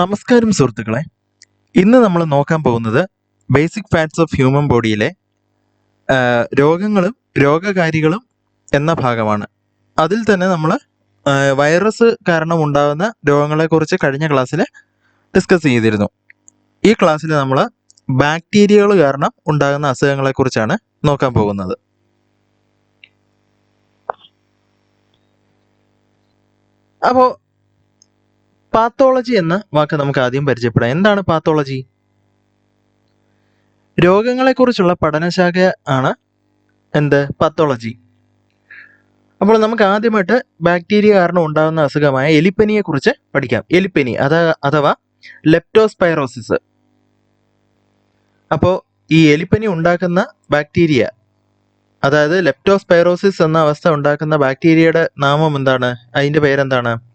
നമസ്കാരം സുഹൃത്തുക്കളെ. ഇന്ന് നമ്മൾ നോക്കാൻ പോകുന്നത് ബേസിക് ഫാക്ട്സ് ഓഫ് ഹ്യൂമൻ ബോഡിയിലെ രോഗങ്ങളും രോഗകാരികളും എന്ന ഭാഗമാണ്. അതിൽ തന്നെ നമ്മൾ വൈറസ് കാരണം ഉണ്ടാകുന്ന രോഗങ്ങളെക്കുറിച്ച് കഴിഞ്ഞ ക്ലാസ്സിൽ ഡിസ്കസ് ചെയ്തിരുന്നു. ഈ ക്ലാസ്സിൽ നമ്മൾ ബാക്ടീരിയകൾ കാരണം ഉണ്ടാകുന്ന അസുഖങ്ങളെക്കുറിച്ചാണ് നോക്കാൻ പോകുന്നത്. അപ്പോൾ പാത്തോളജി എന്ന വാക്ക് നമുക്ക് ആദ്യം പരിചയപ്പെടാം. എന്താണ് പാത്തോളജി രോഗങ്ങളെക്കുറിച്ചുള്ള പഠനശാഖ ആണ് എന്ത്? പാത്തോളജി അപ്പോൾ നമുക്ക് ആദ്യമായിട്ട് ബാക്ടീരിയ കാരണം ഉണ്ടാകുന്ന അസുഖമായ എലിപ്പനിയെക്കുറിച്ച് പഠിക്കാം. എലിപ്പനി അതാ അഥവാ ലെപ്റ്റോസ്പൈറോസിസ് അപ്പോൾ ഈ എലിപ്പനി ഉണ്ടാക്കുന്ന ബാക്ടീരിയ അതായത് ലെപ്റ്റോസ്പൈറോസിസ് എന്ന അവസ്ഥ ഉണ്ടാക്കുന്ന ബാക്ടീരിയയുടെ നാമം എന്താണ്? അതിന്റെ പേരെന്താണ്?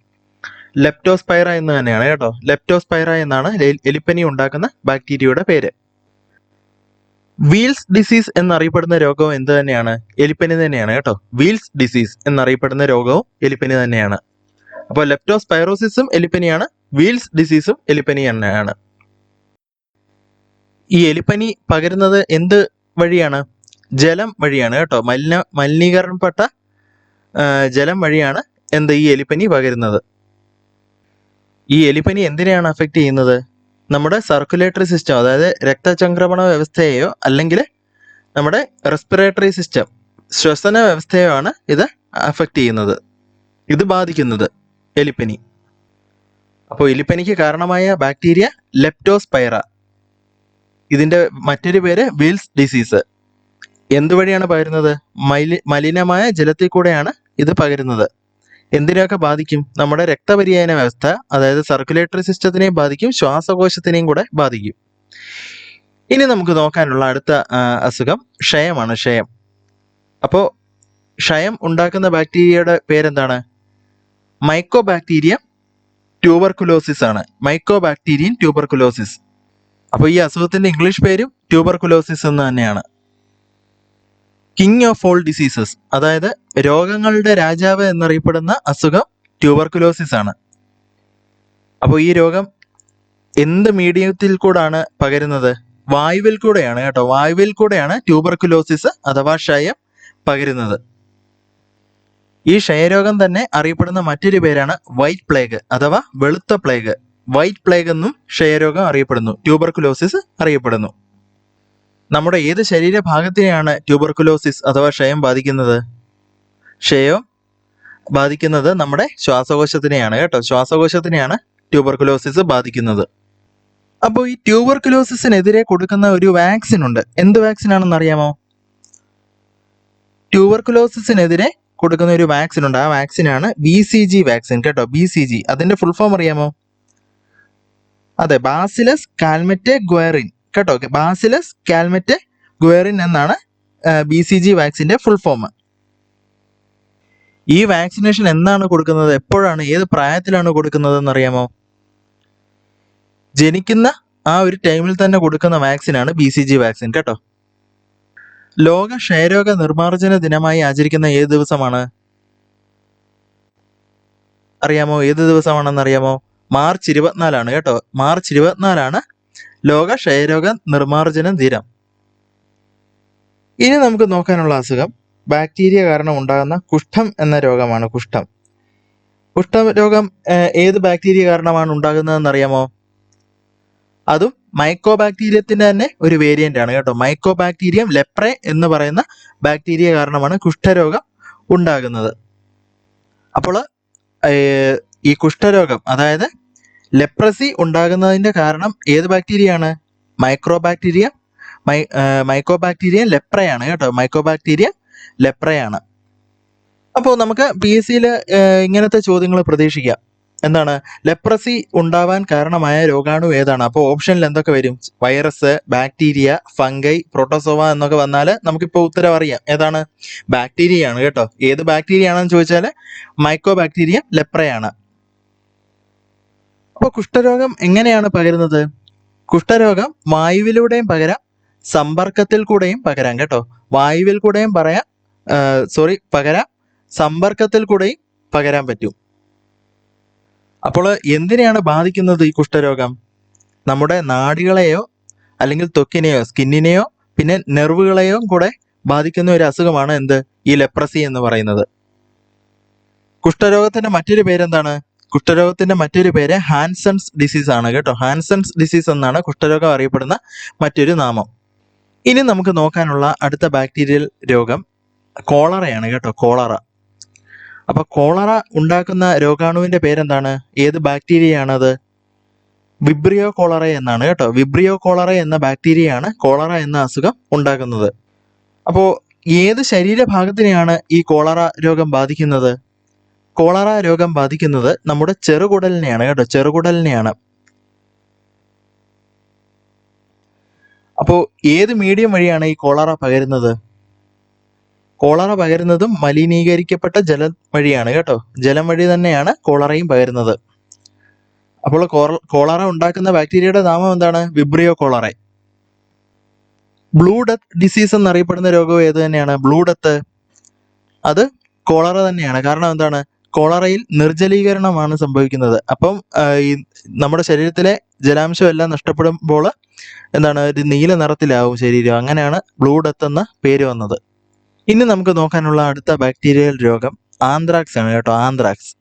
ലെപ്റ്റോസ്പൈറ എന്ന് തന്നെയാണ് കേട്ടോ. ലെപ്റ്റോസ്പൈറ എന്നാണ് എലിപ്പനി ഉണ്ടാക്കുന്ന ബാക്ടീരിയയുടെ പേര്. വീൽസ് ഡിസീസ് എന്നറിയപ്പെടുന്ന രോഗവും എന്ത് തന്നെയാണ്? എലിപ്പനി തന്നെയാണ് കേട്ടോ. വീൽസ് ഡിസീസ് എന്നറിയപ്പെടുന്ന രോഗവും എലിപ്പനി തന്നെയാണ്. അപ്പോൾ ലെപ്റ്റോസ്പൈറോസിസും എലിപ്പനിയാണ് വീൽസ് ഡിസീസും എലിപ്പനി തന്നെയാണ്. ഈ എലിപ്പനി പകരുന്നത് എന്ത് വഴിയാണ്? ജലം വഴിയാണ് കേട്ടോ. മലിന മലിനീകരണപ്പെട്ട ജലം വഴിയാണ് എന്ത് ഈ എലിപ്പനി പകരുന്നത്. ഈ എലിപ്പനി എന്തിനെയാണ് അഫക്റ്റ് ചെയ്യുന്നത്? നമ്മുടെ സർക്കുലേറ്ററി സിസ്റ്റം അതായത് രക്തചംക്രമണ വ്യവസ്ഥയെയോ അല്ലെങ്കിൽ നമ്മുടെ റെസ്പിറേറ്ററി സിസ്റ്റം ശ്വസന വ്യവസ്ഥയോ ആണ് ഇത് അഫക്റ്റ് ചെയ്യുന്നത്. ഇത് ബാധിക്കുന്നത് എലിപ്പനി. അപ്പോൾ എലിപ്പനിക്ക് കാരണമായ ബാക്ടീരിയ ലെപ്റ്റോസ്പൈറ ഇതിന്റെ മറ്റൊരു പേര് വീൽസ് ഡിസീസ് എന്തുവഴിയാണ് പകരുന്നത്? മലി മലിനമായ ജലത്തിൽ കൂടെയാണ് ഇത് പകരുന്നത്. എന്തിനൊക്കെ ബാധിക്കും? നമ്മുടെ രക്തപര്യായന വ്യവസ്ഥ അതായത് സർക്കുലേറ്ററി സിസ്റ്റത്തിനെയും ബാധിക്കും ശ്വാസകോശത്തിനെയും കൂടെ ബാധിക്കും. ഇനി നമുക്ക് നോക്കാനുള്ള അടുത്ത അസുഖം ക്ഷയമാണ് ക്ഷയം. അപ്പോൾ ക്ഷയം ഉണ്ടാക്കുന്ന ബാക്ടീരിയയുടെ പേരെന്താണ്? മൈക്കോ ബാക്ടീരിയ ട്യൂബർകുലോസിസ് ആണ്. മൈക്കോ ബാക്ടീരിയൻ ട്യൂബർകുലോസിസ് അപ്പോൾ ഈ അസുഖത്തിന്റെ ഇംഗ്ലീഷ് പേരും ട്യൂബർകുലോസിസ് എന്ന് തന്നെയാണ്. കിങ് ഓഫ് ഓൾ ഡിസീസസ് അതായത് രോഗങ്ങളുടെ രാജാവ് എന്നറിയപ്പെടുന്ന അസുഖം ട്യൂബർകുലോസിസ് ആണ്. അപ്പോൾ ഈ രോഗം എന്ത് മീഡിയത്തിൽ കൂടാണ് പകരുന്നത്? വായുവിൽ കൂടെയാണ് കേട്ടോ. വായുവിൽ കൂടെയാണ് ട്യൂബർകുലോസിസ് അഥവാ ക്ഷയം പകരുന്നത്. ഈ ക്ഷയരോഗം തന്നെ അറിയപ്പെടുന്ന മറ്റൊരു പേരാണ് വൈറ്റ് പ്ലേഗ് അഥവാ വെളുത്ത പ്ലേഗ് വൈറ്റ് പ്ലേഗ് എന്നും ക്ഷയരോഗം അറിയപ്പെടുന്നു. ട്യൂബർകുലോസിസ് അറിയപ്പെടുന്നു. നമ്മുടെ ഏത് ശരീരഭാഗത്തെയാണ് ട്യൂബർകുലോസിസ് അഥവാ ക്ഷയം ബാധിക്കുന്നത്? ക്ഷയം ബാധിക്കുന്നത് നമ്മുടെ ശ്വാസകോശത്തിനെയാണ് കേട്ടോ. ശ്വാസകോശത്തിനെയാണ് ട്യൂബർകുലോസിസ് ബാധിക്കുന്നത്. അപ്പോൾ ഈ ട്യൂബർകുലോസിസിനെതിരെ കൊടുക്കുന്ന ഒരു വാക്സിൻ ഉണ്ട്. എന്ത് വാക്സിൻ ആണെന്ന് അറിയാമോ? ട്യൂബർകുലോസിസിനെതിരെ കൊടുക്കുന്ന ഒരു വാക്സിൻ ഉണ്ട്. ആ വാക്സിനാണ് ബി സി ജി വാക്സിൻ കേട്ടോ. ബി സി ജി അതിന്റെ ഫുൾ ഫോം അറിയാമോ? അതെ ബാസിലസ് കാൽമെറ്റ് ഗ്വയറിൻ കേട്ടോ. ബാസിലസ് കാൽമെറ്റ് ഗുവേറിൻ എന്നാണ് ബി സി ജി വാക്സിന്റെ ഫുൾ ഫോം ഈ വാക്സിനേഷൻ എന്നാണ് കൊടുക്കുന്നത്? എപ്പോഴാണ്? ഏത് പ്രായത്തിലാണ് കൊടുക്കുന്നത് എന്നറിയാമോ ജനിക്കുന്ന ആ ഒരു ടൈമിൽ തന്നെ കൊടുക്കുന്ന വാക്സിനാണ് ബി സി ജി വാക്സിൻ കേട്ടോ. ലോക ക്ഷയരോഗ നിർമ്മാർജന ദിനമായി ആചരിക്കുന്ന ഏത് ദിവസമാണ്? അറിയാമോ? ഏത് ദിവസമാണെന്ന് അറിയാമോ? മാർച്ച് ഇരുപത്തിനാലാണ് കേട്ടോ. മാർച്ച് ഇരുപത്തിനാലാണ് ലോക ക്ഷയരോഗ നിർമ്മാർജന ദിനം. ഇനി നമുക്ക് നോക്കാനുള്ള അസുഖം ബാക്ടീരിയ കാരണം ഉണ്ടാകുന്ന കുഷ്ഠം എന്ന രോഗമാണ് കുഷ്ഠം. കുഷ്ഠം രോഗം ഏത് ബാക്ടീരിയ കാരണമാണ് ഉണ്ടാകുന്നതെന്ന് അറിയാമോ അതും മൈക്കോ ബാക്ടീരിയത്തിന്റെ തന്നെ ഒരു വേരിയന്റ് ആണ് കേട്ടോ. മൈക്കോ ബാക്ടീരിയം ലെപ്രെ എന്ന് പറയുന്ന ബാക്ടീരിയ കാരണമാണ് കുഷ്ഠരോഗം ഉണ്ടാകുന്നത്. അപ്പോൾ ഈ കുഷ്ഠരോഗം അതായത് ലെപ്രസി ഉണ്ടാകുന്നതിന്റെ കാരണം ഏത് ബാക്ടീരിയയാണ്? Micro bacteria my micro bacteria ലെപ്രയാണ് കേട്ടോ. മൈക്രോ ബാക്ടീരിയ ലെപ്രയാണ്. അപ്പോൾ നമുക്ക് പി എസ് സിയിൽ ഇങ്ങനത്തെ ചോദ്യങ്ങൾ പ്രതീക്ഷിക്കാം. എന്താണ്? ലെപ്രസി ഉണ്ടാവാൻ കാരണമായ രോഗാണു ഏതാണ്? അപ്പോൾ ഓപ്ഷനിൽ എന്തൊക്കെ വരും? വൈറസ് ബാക്ടീരിയ ഫംഗൈ പ്രോട്ടോസോവ എന്നൊക്കെ വന്നാൽ നമുക്കിപ്പോൾ ഉത്തരം അറിയാം. ഏതാണ്? ബാക്ടീരിയ ആണ് കേട്ടോ. ഏത് ബാക്ടീരിയ ആണെന്ന് ചോദിച്ചാൽ മൈക്രോ ബാക്ടീരിയ ലെപ്രയാണ്. അപ്പോൾ കുഷ്ഠരോഗം എങ്ങനെയാണ് പകരുന്നത്? കുഷ്ഠരോഗം വായുവിലൂടെയും പകരാം സമ്പർക്കത്തിൽ കൂടെയും പകരാം കേട്ടോ. വായുവിൽ കൂടെയും പറയാം സോറി പകരാം സമ്പർക്കത്തിൽ കൂടെയും പകരാൻ പറ്റും. അപ്പോൾ എന്തിനെയാണ് ബാധിക്കുന്നത് ഈ കുഷ്ഠരോഗം? നമ്മുടെ നാടികളെയോ അല്ലെങ്കിൽ ത്വക്കിനെയോ സ്കിന്നിനെയോ പിന്നെ നെർവുകളെയോ കൂടെ ബാധിക്കുന്ന ഒരു അസുഖമാണ് എന്ത്? ഈ ലെപ്രസി എന്ന് പറയുന്നത്. കുഷ്ഠരോഗത്തിന്റെ മറ്റൊരു പേരെന്താണ്? കുഷ്ഠരോഗത്തിന്റെ മറ്റൊരു പേര് ഹാൻസൺസ് ഡിസീസ് ആണ് കേട്ടോ. ഹാൻസൺസ് ഡിസീസ് എന്നാണ് കുഷ്ഠരോഗം അറിയപ്പെടുന്ന മറ്റൊരു നാമം. ഇനി നമുക്ക് നോക്കാനുള്ള അടുത്ത ബാക്ടീരിയൽ രോഗം കോളറയാണ് കേട്ടോ കോളറ. അപ്പൊ കോളറ ഉണ്ടാക്കുന്ന രോഗാണുവിന്റെ പേരെന്താണ്? ഏത് ബാക്ടീരിയയാണത് വിബ്രിയോ കോളറ എന്നാണ് കേട്ടോ. വിബ്രിയോ കോളറ എന്ന ബാക്ടീരിയയാണ് കോളറ എന്ന അസുഖം ഉണ്ടാക്കുന്നത്. അപ്പോൾ ഏത് ശരീരഭാഗത്തിനെയാണ് ഈ കോളറ രോഗം ബാധിക്കുന്നത്? കോളറ രോഗം ബാധിക്കുന്നത് നമ്മുടെ ചെറുകുടലിനെയാണ് കേട്ടോ. ചെറുകുടലിനെയാണ്. അപ്പോൾ ഏത് മീഡിയം വഴിയാണ് ഈ കോളറ പകരുന്നത്? കോളറ പകരുന്നതും മലിനീകരിക്കപ്പെട്ട ജലം വഴിയാണ് കേട്ടോ. ജലം വഴി തന്നെയാണ് കോളറയും പകരുന്നത്. അപ്പോൾ കോളറ ഉണ്ടാക്കുന്ന ബാക്ടീരിയയുടെ നാമം എന്താണ്? Vibrio cholera. Blue death disease എന്നറിയപ്പെടുന്ന രോഗം ഏത് തന്നെയാണ്? Blue death. അത് കോളറ തന്നെയാണ്. കാരണം എന്താണ്? കോളറയിൽ നിർജലീകരണമാണ് സംഭവിക്കുന്നത്. അപ്പം ഈ നമ്മുടെ ശരീരത്തിലെ ജലാംശം എല്ലാം നഷ്ടപ്പെടുമ്പോൾ എന്താണ് ഒരു നീല നിറത്തിലാവും ശരീരം. അങ്ങനെയാണ് ബ്ലൂ ഡെത്ത് എന്ന പേര് വന്നത്. ഇനി നമുക്ക് നോക്കാനുള്ള അടുത്ത ബാക്ടീരിയൽ രോഗം ആന്ത്രാക്സ് ആണ് കേട്ടോ ആന്ത്രാക്സ്.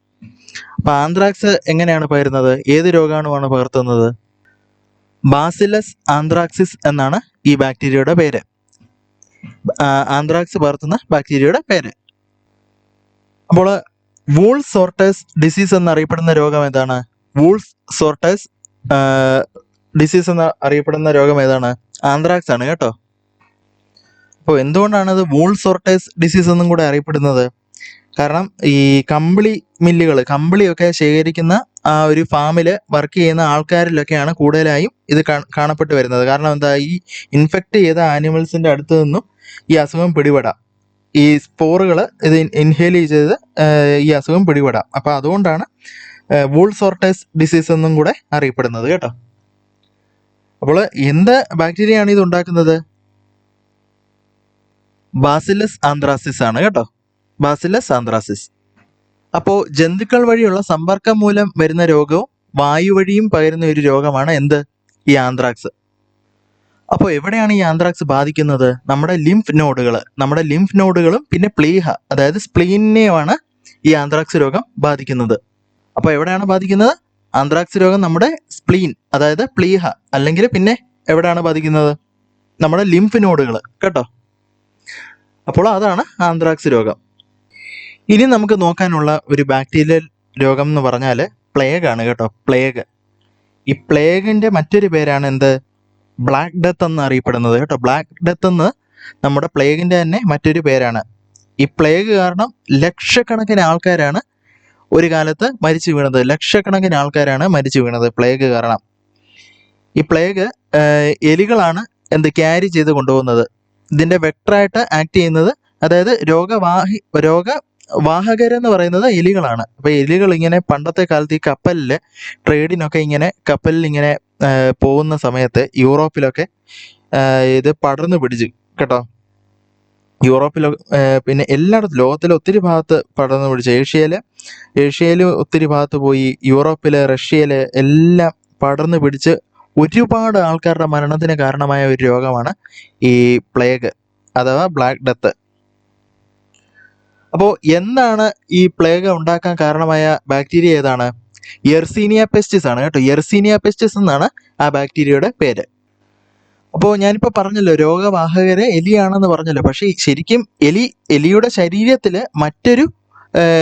അപ്പൊ ആന്ത്രാക്സ് എങ്ങനെയാണ് പകരുന്നത്? ഏത് രോഗാണുവാണ് പകർത്തുന്നത്? ബാസിലസ് ആന്ത്രാക്സിസ് എന്നാണ് ഈ ബാക്ടീരിയയുടെ പേര്. ആന്ത്രാക്സ് പകർത്തുന്ന ബാക്ടീരിയയുടെ പേര്. അപ്പോൾ വൂൾ സോർട്ടേഴ്സ് ഡിസീസ് എന്നറിയപ്പെടുന്ന രോഗം ഏതാണ്? വൂൾസ് സോർട്ടേഴ്സ് ഡിസീസ് എന്ന് അറിയപ്പെടുന്ന രോഗം ഏതാണ്? ആന്ത്രാക്സ് ആണ് കേട്ടോ. അപ്പോൾ എന്തുകൊണ്ടാണ് അത് വൂൾ സോർട്ടേഴ്സ് ഡിസീസ് എന്നും കൂടെ അറിയപ്പെടുന്നത്? കാരണം ഈ കമ്പിളി മില്ലുകൾ കമ്പിളിയൊക്കെ ശേഖരിക്കുന്ന ആ ഒരു ഫാമിൽ വർക്ക് ചെയ്യുന്ന ആൾക്കാരിലൊക്കെയാണ് കൂടുതലായും ഇത് കാണപ്പെട്ട് വരുന്നത്. കാരണം എന്താ ഈ ഇൻഫെക്റ്റ് ചെയ്ത ആനിമൽസിന്റെ അടുത്ത് നിന്നും ഈ അസുഖം പിടിപെടാം. ഈ സ്പോറുകൾ ഇത് ഇൻഹേൽ ചെയ്ത് ഈ അസുഖം പിടിപെടാം. അപ്പോൾ അതുകൊണ്ടാണ് വൂൾ സോർട്ടേഴ്സ് ഡിസീസ് എന്നും കൂടെ അറിയപ്പെടുന്നത് കേട്ടോ. അപ്പോൾ എന്ത് ബാക്ടീരിയയാണ് ഇത് ഉണ്ടാക്കുന്നത്? ബാസിലസ് ആന്ത്രാസിസ് ആണ് കേട്ടോ. ബാസിലസ് ആന്ത്രാസിസ് അപ്പോൾ ജന്തുക്കൾ വഴിയുള്ള സമ്പർക്കം മൂലം വരുന്ന രോഗവും വായു വഴിയും പകരുന്ന ഒരു രോഗമാണ് എന്ത്? ഈ ആന്ത്രാക്സ് അപ്പോൾ എവിടെയാണ് ഈ ആന്ത്രാക്സ് ബാധിക്കുന്നത്? നമ്മുടെ ലിംഫ് നോഡുകൾ നമ്മുടെ ലിംഫ് നോഡുകളും പിന്നെ പ്ലീഹ അതായത് സ്പ്ലീനെയുമാണ് ഈ ആന്ത്രാക്സ് രോഗം ബാധിക്കുന്നത്. അപ്പോൾ എവിടെയാണ് ബാധിക്കുന്നത്? ആന്ത്രാക്സ് രോഗം നമ്മുടെ സ്പ്ലീൻ അതായത് പ്ലീഹ അല്ലെങ്കിൽ പിന്നെ എവിടെയാണ് ബാധിക്കുന്നത്? നമ്മുടെ ലിംഫ് നോഡുകൾ കേട്ടോ? അപ്പോൾ അതാണ് ആന്ത്രാക്സ് രോഗം. ഇനി നമുക്ക് നോക്കാനുള്ള ഒരു ബാക്ടീരിയൽ രോഗം എന്ന് പറഞ്ഞാൽ പ്ലേഗ് ആണ് കേട്ടോ? പ്ലേഗ് ഈ പ്ലേഗിന്റെ മറ്റൊരു പേരാണ് എന്ത്? ബ്ലാക്ക് ഡെത്ത് എന്ന് അറിയപ്പെടുന്നത്. കേട്ടോ ബ്ലാക്ക് ഡെത്ത് എന്ന് നമ്മുടെ പ്ലേഗിന്റെ തന്നെ മറ്റൊരു പേരാണ്. ഈ പ്ലേഗ് കാരണം ലക്ഷക്കണക്കിന് ആൾക്കാരാണ് ഒരു കാലത്ത് മരിച്ചു വീണത്. ലക്ഷക്കണക്കിന് ആൾക്കാരാണ് മരിച്ചു വീണത് പ്ലേഗ് കാരണം. ഈ പ്ലേഗ് എലികളാണ് എന്ത് ക്യാരി ചെയ്ത് കൊണ്ടുപോകുന്നത്. ഇതിന്റെ വെക്ടറായിട്ട് ആക്ട് ചെയ്യുന്നത് അതായത് രോഗവാഹി രോഗ വാഹകരെന്ന് പറയുന്നത് എലികളാണ്. അപ്പൊ എലികൾ ഇങ്ങനെ പണ്ടത്തെ കാലത്ത് ഈ കപ്പലിൽ ട്രേഡിനൊക്കെ ഇങ്ങനെ കപ്പലിൽ ഇങ്ങനെ പോകുന്ന സമയത്ത് യൂറോപ്പിലൊക്കെ ഇത് പടർന്നു പിടിച്ചു കേട്ടോ. യൂറോപ്പിലോ പിന്നെ എല്ലായിടത്തും ലോകത്തിലെ ഒത്തിരി ഭാഗത്ത് പടർന്നു പിടിച്ചു. ഏഷ്യയിൽ ഏഷ്യയിൽ ഒത്തിരി ഭാഗത്ത് പോയി യൂറോപ്പിൽ റഷ്യയിൽ എല്ലാം പടർന്നു പിടിച്ച് ഒരുപാട് ആൾക്കാരുടെ മരണത്തിന് കാരണമായ ഒരു രോഗമാണ് ഈ പ്ലേഗ് അഥവാ ബ്ലാക്ക് ഡെത്ത്. അപ്പോൾ എന്താണ് ഈ പ്ലേഗ് ഉണ്ടാക്കാൻ കാരണമായ ബാക്ടീരിയ ഏതാണ്? എർസീനിയ പെസ്റ്റിസ് ആണ് കേട്ടോ. എർസീനിയ പെസ്റ്റിസ് എന്നാണ് ആ ബാക്ടീരിയയുടെ പേര്. അപ്പോൾ ഞാനിപ്പോൾ പറഞ്ഞല്ലോ രോഗവാഹകര് എലിയാണെന്ന് പറഞ്ഞല്ലോ. പക്ഷേ ശരിക്കും എലി എലിയുടെ ശരീരത്തിൽ മറ്റൊരു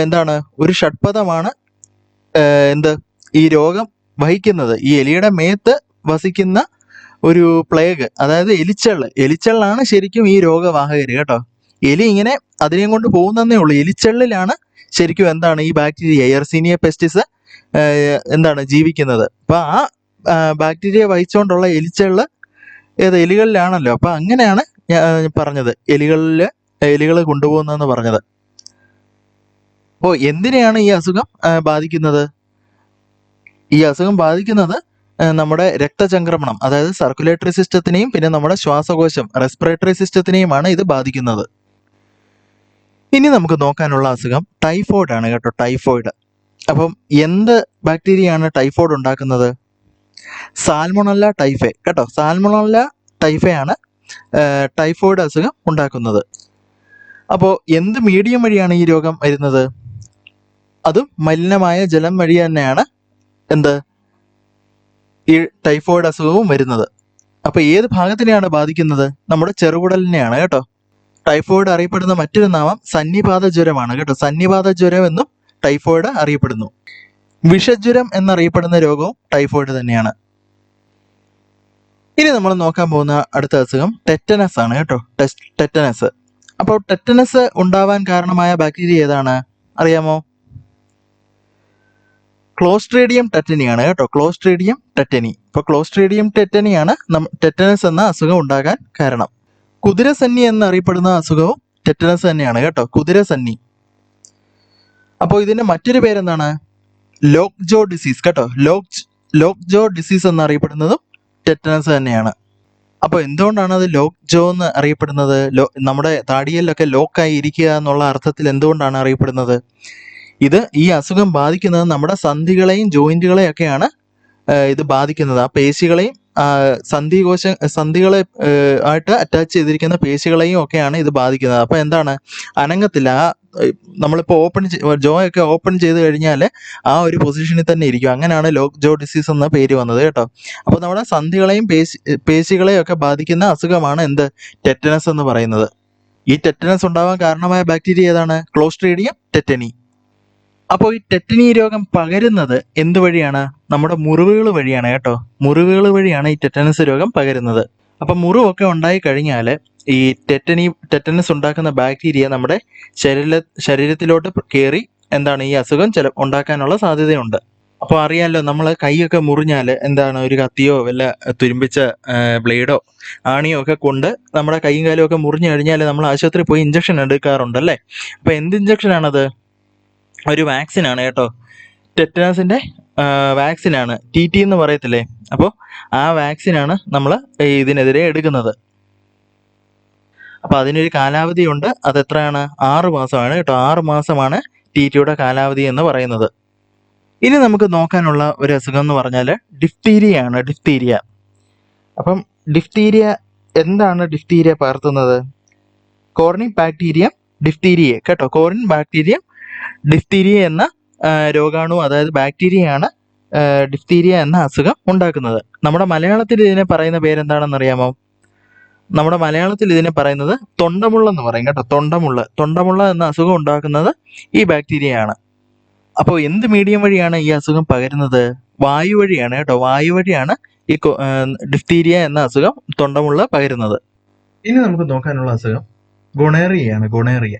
എന്താണ് ഒരു ഷഡ്പഥമാണ് എന്ത് ഈ രോഗം വഹിക്കുന്നത്. ഈ എലിയുടെ മേത്ത് വസിക്കുന്ന ഒരു പ്ലേഗ് അതായത് എലിച്ചള്ള്. എലിച്ചള്ളാണ് ശരിക്കും ഈ രോഗവാഹകര് കേട്ടോ. എലി ഇങ്ങനെ അതിനെയും കൊണ്ട് പോകുന്നതേ ഉള്ളൂ. എലിച്ചെള്ളിലാണ് ശരിക്കും എന്താണ് ഈ ബാക്ടീരിയ എയർസീനിയ പെസ്റ്റിസ് എന്താണ് ജീവിക്കുന്നത്. അപ്പൊ ആ ബാക്ടീരിയ വഹിച്ചുകൊണ്ടുള്ള എലിച്ചെള്ള് ഏത് എലികളിലാണല്ലോ. അപ്പൊ അങ്ങനെയാണ് ഞാൻ പറഞ്ഞത്. എലികളിൽ എലികൾ കൊണ്ടുപോകുന്നതെന്ന് പറഞ്ഞത്. അപ്പോൾ എന്തിനെയാണ് ഈ അസുഖം ബാധിക്കുന്നത്? ഈ അസുഖം ബാധിക്കുന്നത് നമ്മുടെ രക്തചംക്രമണം അതായത് സർക്കുലേറ്ററി സിസ്റ്റത്തിനെയും പിന്നെ നമ്മുടെ ശ്വാസകോശം റെസ്പിറേറ്ററി സിസ്റ്റത്തിനെയുമാണ് ഇത് ബാധിക്കുന്നത്. ഇനി നമുക്ക് നോക്കാനുള്ള അസുഖം ടൈഫോയിഡ് ആണ് കേട്ടോ ടൈഫോയിഡ് അപ്പം എന്ത് ബാക്ടീരിയയാണ് ടൈഫോയിഡ് ഉണ്ടാക്കുന്നത്? സാൽമൊണല്ല ടൈഫെ കേട്ടോ സാൽമൊണല്ല ടൈഫയാണ് ടൈഫോയിഡ് അസുഖം ഉണ്ടാക്കുന്നത്. അപ്പോൾ എന്ത് മീഡിയം വഴിയാണ് ഈ രോഗം വരുന്നത്? അതും മലിനമായ ജലം വഴി തന്നെയാണ് എന്ത്? ഈ ടൈഫോയിഡ് അസുഖവും വരുന്നത്. അപ്പോൾ ഏത് ഭാഗത്തിനെയാണ് ബാധിക്കുന്നത്? നമ്മുടെ ചെറുകുടലിനെയാണ് കേട്ടോ. ടൈഫോയിഡ് അറിയപ്പെടുന്ന മറ്റൊരു നാമം സന്നിപാത ജ്വരമാണ് കേട്ടോ. സന്നിപാത ജ്വരം എന്നും ടൈഫോയിഡ് അറിയപ്പെടുന്നു. വിഷജ്വരം എന്നറിയപ്പെടുന്ന രോഗവും ടൈഫോയിഡ് തന്നെയാണ്. ഇനി നമ്മൾ നോക്കാൻ പോകുന്ന അടുത്ത അസുഖം ടെറ്റനസ് ആണ് കേട്ടോ. ടെറ്റനസ് അപ്പോൾ ടെറ്റനസ് ഉണ്ടാവാൻ കാരണമായ ബാക്ടീരിയ ഏതാണ്? അറിയാമോ? ക്ലോസ്ട്രീഡിയം ടെറ്റനിയാണ് കേട്ടോ. ക്ലോസ്ട്രേഡിയം ടെറ്റനി ഇപ്പോൾ ക്ലോസ്ട്രേഡിയം ടെറ്റനിയാണ് ടെറ്റനസ് എന്ന അസുഖം ഉണ്ടാകാൻ കാരണം. കുതിരസന്നി എന്നറിയപ്പെടുന്ന അസുഖവും ടെറ്റനസ് തന്നെയാണ് കേട്ടോ. കുതിരസന്നി. അപ്പോൾ ഇതിന്റെ മറ്റൊരു പേരെന്താണ്? ലോക്ക് ജോ ഡിസീസ് കേട്ടോ. ലോക്ക് ലോക്ക് ജോ ഡിസീസ് എന്നറിയപ്പെടുന്നതും ടെറ്റനസ് തന്നെയാണ് അപ്പോൾ എന്തുകൊണ്ടാണ് അത് ലോക്ക് ജോ എന്ന് അറിയപ്പെടുന്നത്? ലോ നമ്മുടെ താടിയലിലൊക്കെ ലോക്കായി ഇരിക്കുക എന്നുള്ള അർത്ഥത്തിൽ എന്തുകൊണ്ടാണ് അറിയപ്പെടുന്നത്? ഇത് ഈ അസുഖം ബാധിക്കുന്നത് നമ്മുടെ സന്ധികളെയും ജോയിന്റുകളെയും ഒക്കെയാണ് ഇത് ബാധിക്കുന്നത്. ആ പേശികളെയും ആ, സന്ധികോശ സന്ധികളെ ആയിട്ട് അറ്റാച്ച് ചെയ്തിരിക്കുന്ന പേശികളെയും ഒക്കെയാണ് ഇത് ബാധിക്കുന്നത്. അപ്പോൾ എന്താണ്? അനങ്ങത്തില്ല. നമ്മളിപ്പോൾ ഓപ്പൺ ജോ ഒക്കെ ഓപ്പൺ ചെയ്ത് കഴിഞ്ഞാൽ ആ ഒരു പൊസിഷനിൽ തന്നെ ഇരിക്കും. അങ്ങനെയാണ് ലോക്ക് ജോ ഡിസീസ് എന്ന പേര് വന്നത് കേട്ടോ. അപ്പോൾ നമ്മുടെ സന്ധികളെയും പേശി പേശികളെയും ഒക്കെ ബാധിക്കുന്ന അസുഖമാണ് എന്ത്? ടെറ്റനസ് എന്ന് പറയുന്നത്. ഈ ടെറ്റനസ് ഉണ്ടാവാൻ കാരണമായ ബാക്ടീരിയ ഏതാണ്? ക്ലോസ്ട്രീഡിയം ടെറ്റനി അപ്പോൾ ഈ ടെറ്റനി രോഗം പകരുന്നത് എന്ത് വഴിയാണ് നമ്മുടെ മുറിവുകൾ വഴിയാണ് കേട്ടോ. മുറിവുകൾ വഴിയാണ് ഈ ടെറ്റനസ് രോഗം പകരുന്നത്. അപ്പം മുറിവൊക്കെ ഉണ്ടായി കഴിഞ്ഞാൽ ഈ ടെറ്റനി ടെറ്റനസ് ഉണ്ടാക്കുന്ന ബാക്ടീരിയ നമ്മുടെ ശരീര ശരീരത്തിലോട്ട് കയറി എന്താണ് ഈ അസുഖം ചില ഉണ്ടാക്കാനുള്ള സാധ്യതയുണ്ട്. അപ്പോൾ അറിയാമല്ലോ നമ്മൾ കൈയൊക്കെ മുറിഞ്ഞാൽ എന്താണ് ഒരു കത്തിയോ വല്ല തുരുമ്പിച്ച ബ്ലേഡോ ആണിയോ ഒക്കെ കൊണ്ട് നമ്മുടെ കൈയും കാലും ഒക്കെ മുറിഞ്ഞു കഴിഞ്ഞാൽ നമ്മൾ ആശുപത്രിയിൽ പോയി ഇഞ്ചക്ഷൻ എടുക്കാറുണ്ടല്ലേ? അപ്പോൾ എന്ത് ഇഞ്ചക്ഷനാണത് ഒരു വാക്സിനാണ് കേട്ടോ. ടെറ്റനസിന്റെ വാക്സിനാണ് ടി ടി എന്ന് പറയത്തില്ലേ? അപ്പോൾ ആ വാക്സിനാണ് നമ്മൾ ഇതിനെതിരെ എടുക്കുന്നത്. അപ്പോൾ അതിനൊരു കാലാവധിയുണ്ട് അത് എത്രയാണ്? ആറ് മാസമാണ് കേട്ടോ. ആറ് മാസമാണ് ടി ടിയുടെ കാലാവധി എന്ന് പറയുന്നത്. ഇനി നമുക്ക് നോക്കാനുള്ള ഒരു അസുഖം എന്ന് പറഞ്ഞാൽ ഡിഫ്തീരിയ ആണ് ഡിഫ്തീരിയ അപ്പം ഡിഫ്തീരിയ എന്താണ് ഡിഫ്തീരിയ പകർത്തുന്നത്? കോർണി ബാക്ടീരിയം ഡിഫ്തീരിയ കേട്ടോ കോറിൻ ബാക്ടീരിയം ഡിഫ്തീരിയ എന്ന രോഗാണു അതായത് ബാക്ടീരിയയാണ് ഡിഫ്തീരിയ എന്ന അസുഖം ഉണ്ടാക്കുന്നത്. നമ്മുടെ മലയാളത്തിൽ ഇതിനെ പറയുന്ന പേരെന്താണെന്ന് അറിയാമോ? നമ്മുടെ മലയാളത്തിൽ ഇതിനെ പറയുന്നത് തൊണ്ടമുള്ള എന്ന് പറയും കേട്ടോ തൊണ്ടമുള്ള. തൊണ്ടമുള്ള എന്ന അസുഖം ഉണ്ടാക്കുന്നത് ഈ ബാക്ടീരിയയാണ്. അപ്പോൾ എന്ത് മീഡിയം വഴിയാണ് ഈ അസുഖം പകരുന്നത്? വായു വഴിയാണ് കേട്ടോ വായു വഴിയാണ് ഈ ഡിഫ്തീരിയ എന്ന അസുഖം തൊണ്ടമുള്ള പകരുന്നത്. ഇനി നമുക്ക് നോക്കാനുള്ള അസുഖം ഗുണേറിയയാണ് ഗുണേറിയ.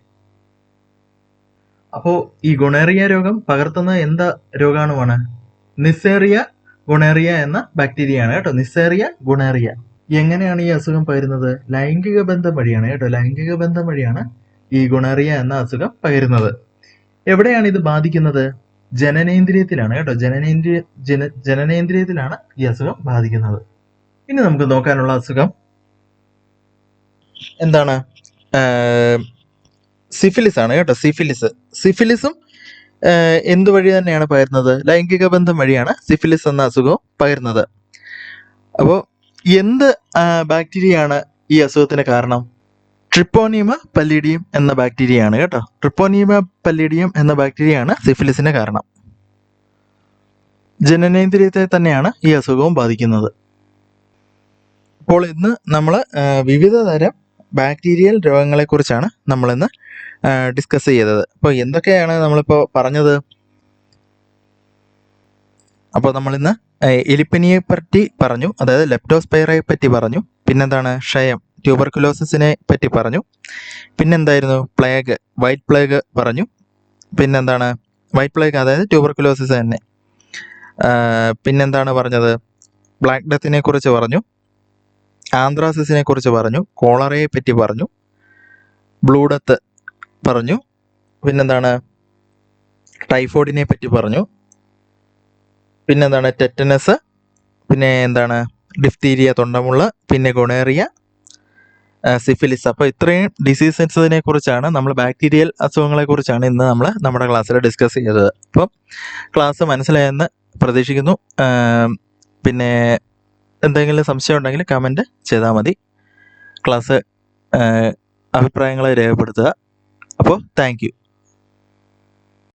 അപ്പോൾ ഈ ഗുണേറിയ രോഗം പകർത്തുന്ന എന്താ രോഗാണുവാണ്? നിസേറിയ ഗുണേറിയ എന്ന ബാക്ടീരിയ ആണ് കേട്ടോ. നിസേറിയ ഗുണേറിയ. എങ്ങനെയാണ് ഈ അസുഖം പകരുന്നത്? ലൈംഗിക ബന്ധം വഴിയാണ് കേട്ടോ. ലൈംഗിക ബന്ധം വഴിയാണ് ഈ ഗുണേറിയ എന്ന അസുഖം പകരുന്നത്. എവിടെയാണ് ഇത് ബാധിക്കുന്നത്? ജനനേന്ദ്രിയത്തിലാണ് കേട്ടോ. ജനനേന്ദ്രിയ ജന ജനനേന്ദ്രിയത്തിലാണ് ഈ അസുഖം ബാധിക്കുന്നത്. ഇനി നമുക്ക് നോക്കാനുള്ള അസുഖം എന്താണ്? സിഫിലിസ് ആണ് കേട്ടോ സിഫിലിസ്. സിഫിലിസും എന്തു വഴി തന്നെയാണ് പകരുന്നത്? ലൈംഗിക ബന്ധം വഴിയാണ് സിഫിലിസ് എന്ന അസുഖവും പകരുന്നത്. അപ്പോൾ എന്ത് ബാക്ടീരിയയാണ് ഈ അസുഖത്തിന് കാരണം? ട്രിപ്പോനീമ പല്ലിഡിയം എന്ന ബാക്ടീരിയയാണ് കേട്ടോ. ട്രിപ്പോനീമ പല്ലിഡിയം എന്ന ബാക്ടീരിയയാണ് സിഫിലിസിന് കാരണം. ജനനേന്ദ്രിയത്തെ തന്നെയാണ് ഈ അസുഖവും ബാധിക്കുന്നത്. അപ്പോൾ ഇന്ന് നമ്മൾ വിവിധ തരം ബാക്ടീരിയൽ രോഗങ്ങളെക്കുറിച്ചാണ് നമ്മളിന്ന് ഡിസ്കസ് ചെയ്തത്. അപ്പോൾ എന്തൊക്കെയാണ് നമ്മളിപ്പോൾ പറഞ്ഞത്? അപ്പോൾ നമ്മളിന്ന് എലിപ്പനിയെ പറ്റി പറഞ്ഞു. അതായത് ലെപ്റ്റോസ്പൈറയെ പറ്റി പറഞ്ഞു. പിന്നെന്താണ് ക്ഷയം? ട്യൂബർക്കുലോസിസിനെ പറ്റി പറഞ്ഞു. പിന്നെന്തായിരുന്നു? പ്ലേഗ് വൈറ്റ് പ്ലേഗ് പറഞ്ഞു. പിന്നെന്താണ്? വൈറ്റ് പ്ലേഗ് അതായത് ട്യൂബർക്കുലോസിസ് തന്നെ പിന്നെന്താണ് പറഞ്ഞത്? ബ്ലാക്ക് ഡെത്തിനെ കുറിച്ച് പറഞ്ഞു. ആന്ത്രാസിസിനെ കുറിച്ച് പറഞ്ഞു കോളറയെ പറ്റി പറഞ്ഞു ബ്ലൂഡത്ത് പറഞ്ഞു പിന്നെന്താണ് ടൈഫോയിഡിനെ പറ്റി പറഞ്ഞു പിന്നെന്താണ് ടെറ്റനസ് പിന്നെ എന്താണ് ഡിഫ്തീരിയ തൊണ്ടമുള്ള പിന്നെ ഗുണേറിയ സിഫിലിസ്. അപ്പോൾ ഇത്രയും ഡിസീസസിനെ കുറിച്ചാണ് നമ്മൾ ബാക്ടീരിയൽ അസുഖങ്ങളെ കുറിച്ചാണ് ഇന്ന് നമ്മൾ നമ്മുടെ ക്ലാസ്സിൽ ഡിസ്കസ് ചെയ്തത്. അപ്പം ക്ലാസ് മനസ്സിലായെന്ന് പ്രതീക്ഷിക്കുന്നു. പിന്നെ എന്തെങ്കിലും സംശയം ഉണ്ടെങ്കിൽ കമന്റ് ചെയ്താൽ മതി. ക്ലാസ് അഭിപ്രായങ്ങൾ രേഖപ്പെടുത്തുക. അപ്പോൾ താങ്ക്